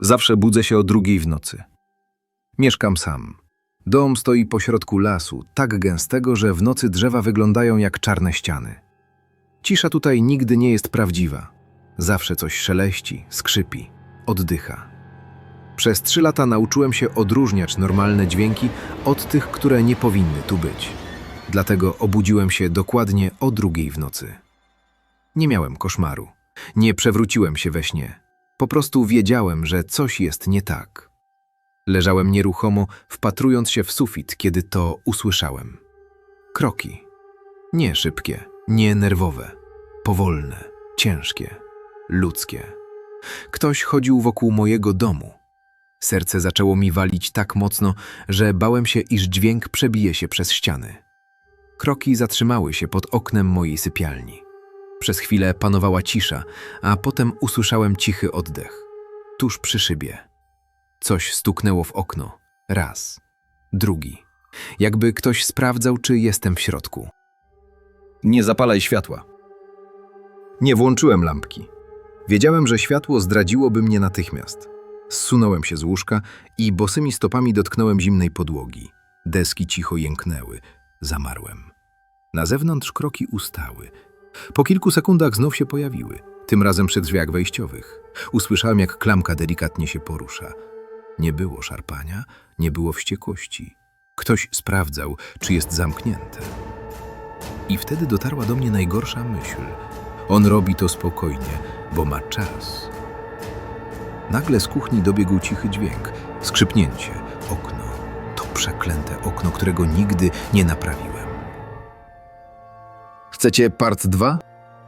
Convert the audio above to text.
Zawsze budzę się o drugiej w nocy. Mieszkam sam. Dom stoi pośrodku lasu, tak gęstego, że w nocy drzewa wyglądają jak czarne ściany. Cisza tutaj nigdy nie jest prawdziwa. Zawsze coś szeleści, skrzypi, oddycha. Przez trzy lata nauczyłem się odróżniać normalne dźwięki od tych, które nie powinny tu być. Dlatego obudziłem się dokładnie o drugiej w nocy. Nie miałem koszmaru. Nie przewróciłem się we śnie. Po prostu wiedziałem, że coś jest nie tak. Leżałem nieruchomo, wpatrując się w sufit, kiedy to usłyszałem. Kroki. Nie szybkie, nie nerwowe, powolne, ciężkie, ludzkie. Ktoś chodził wokół mojego domu. Serce zaczęło mi walić tak mocno, że bałem się, iż dźwięk przebije się przez ściany. Kroki zatrzymały się pod oknem mojej sypialni. Przez chwilę panowała cisza, a potem usłyszałem cichy oddech. Tuż przy szybie. Coś stuknęło w okno. Raz. Drugi. Jakby ktoś sprawdzał, czy jestem w środku. Nie zapalaj światła. Nie włączyłem lampki. Wiedziałem, że światło zdradziłoby mnie natychmiast. Zsunąłem się z łóżka i bosymi stopami dotknąłem zimnej podłogi. Deski cicho jęknęły. Zamarłem. Na zewnątrz kroki ustały. Po kilku sekundach znów się pojawiły, tym razem przy drzwiach wejściowych. Usłyszałem, jak klamka delikatnie się porusza. Nie było szarpania, nie było wściekłości. Ktoś sprawdzał, czy jest zamknięte. I wtedy dotarła do mnie najgorsza myśl. On robi to spokojnie, bo ma czas. Nagle z kuchni dobiegł cichy dźwięk. Skrzypnięcie. Okno. To przeklęte okno, którego nigdy nie naprawiłem. Chcecie part 2?